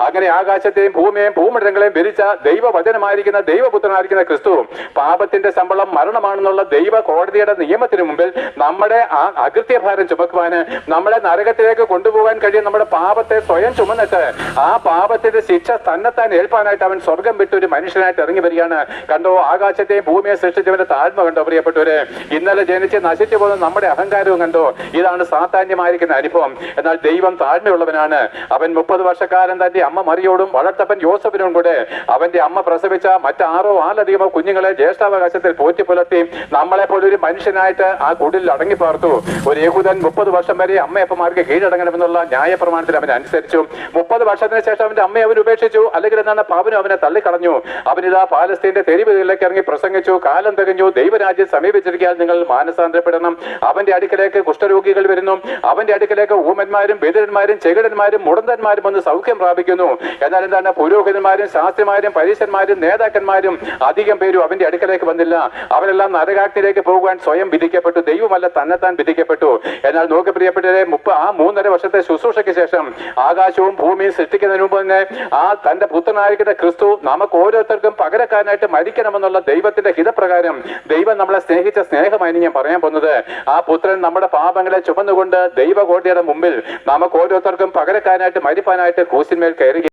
അങ്ങനെ ആകാശത്തെയും ഭൂമിയെയും ഭൂമണ്ഡലങ്ങളെയും ഭരിച്ച ദൈവവചനമായിരിക്കുന്ന ദൈവപുത്രനായിരിക്കുന്ന ക്രിസ്തുവും പാപത്തിന്റെ ശമ്പളം മരണമാണെന്നുള്ള ദൈവ കോടതിയുടെ നിയമത്തിന് മുമ്പിൽ നമ്മുടെ ആ അകൃത്യഭാരം ചുമക്കുവാന് നമ്മളെ നരകത്തിലേക്ക് കൊണ്ടുപോകാൻ കഴിയും. നമ്മുടെ പാപത്തെ സ്വയം ചുമന്നിട്ട് ആ പാപത്തിന്റെ ശിക്ഷ തന്നെത്താൻ ഏൽപ്പാനായിട്ട് അവൻ സ്വർഗം വിട്ട് ഒരു മനുഷ്യനായിട്ട് ഇറങ്ങി വരികയാണ്. കണ്ടോ ആകാശത്തെയും ഭൂമിയെ സൃഷ്ടിച്ചവന്റെ താഴ്മ കണ്ടോ പ്രിയപ്പെട്ടവര്? ഇന്നലെ ജനിച്ച് നശിച്ചു പോകുന്ന നമ്മുടെ അഹങ്കാരവും കണ്ടോ? ഇതാണ് സാധാന്യമായിരിക്കുന്ന അനുഭവം. എന്നാൽ ദൈവം താഴ്മയുള്ളവനാണ്. അവൻ മുപ്പത് വർഷക്കാലം തന്റെ അമ്മ മറിയോടും വളർത്തപ്പൻ യോസഫിനും കൂടെ അവന്റെ അമ്മ പ്രസവിച്ച മറ്റാറോ ആലധികമോ കുഞ്ഞുങ്ങളെ ജ്യേഷ്ഠാവകാശത്തിൽ പോറ്റി പുലർത്തി നമ്മളെ പോലെ ഒരു മനുഷ്യനായിട്ട് ആ കുടിൽ അടങ്ങി പാർത്തു. ഒരു യഹൂദൻ മുപ്പത് വർഷം വരെ അമ്മയപ്പന്മാർക്ക് കീഴടങ്ങണമെന്നുള്ള ന്യായപ്രമാണത്തിൽ അവൻ അനുസരിച്ചു. മുപ്പത് വർഷത്തിന് ശേഷം അവന്റെ അമ്മയെ അവൻ ഉപേക്ഷിച്ചു. അല്ലെങ്കിൽ എന്താണ്? പാവനും അവനെ തള്ളിക്കളഞ്ഞു. അവനിതാ പാലസ്തീന്റെ തെരുവുകളിലേക്ക് ഇറങ്ങി പ്രസംഗിച്ചു. കാലം തികഞ്ഞു. ദൈവരാജ്യം സമീപിച്ചിരിക്കാൻ നിങ്ങൾ മാനസാന്തരപ്പെടണം. അവന്റെ അടുക്കലേക്ക് കുഷ്ഠരോഗികൾ വരുന്നു. അവന്റെ അടുക്കലേക്ക് ഊമന്മാരും ബദിരന്മാരും ചെകിടന്മാരും മുടന്തന്മാരും വന്ന് സൗഖ്യം പ്രാപിക്കുന്നു എന്നാൽ എന്താണ്? പുരോഹിതന്മാരും ശാസ്ത്രിമാരും പരീശന്മാരും നേതാക്കന്മാരും അധികം പേരും അവന്റെ അടുക്കലേക്ക് വന്നില്ല. അവരെല്ലാം നരകാഗ്നിയിലേക്ക് പോകുവാൻ സ്വയം വിധിക്കപ്പെട്ടു. ദൈവമല്ല തന്നെത്താൻ വിധിക്കപ്പെട്ടു. എന്നാൽ നോക്കി പ്രിയപ്പെട്ടവരെ മുപ്പ ആ മൂന്നര വർഷത്തെ ശുശ്രൂഷയ്ക്ക് ശേഷം ആകാശവും ഭൂമിയും സൃഷ്ടിക്കുന്നതിന് മുമ്പ് തന്നെ ആ തന്റെ പുത്രനായിരിക്കുന്ന ക്രിസ്തു നമുക്ക് ഓരോരുത്തർക്കും പകരക്കാരനായിട്ട് മരിക്കണമെന്നുള്ള ദൈവത്തിന്റെ ഹിതപ്രകാരം ദൈവം നമ്മളെ സ്നേഹിച്ച സ്നേഹമായി ഞാൻ പറയാൻ പോകുന്നത്. ആ പുത്രൻ നമ്മുടെ പാപങ്ങളെ ചുമന്നുകൊണ്ട് ദൈവകോടിയുടെ മുമ്പിൽ നമുക്ക് ഓരോരുത്തർക്കും പകരക്കാരനായിട്ട് മരിപ്പാനായിട്ട് ക്രൂസിന്മേൽ കയറി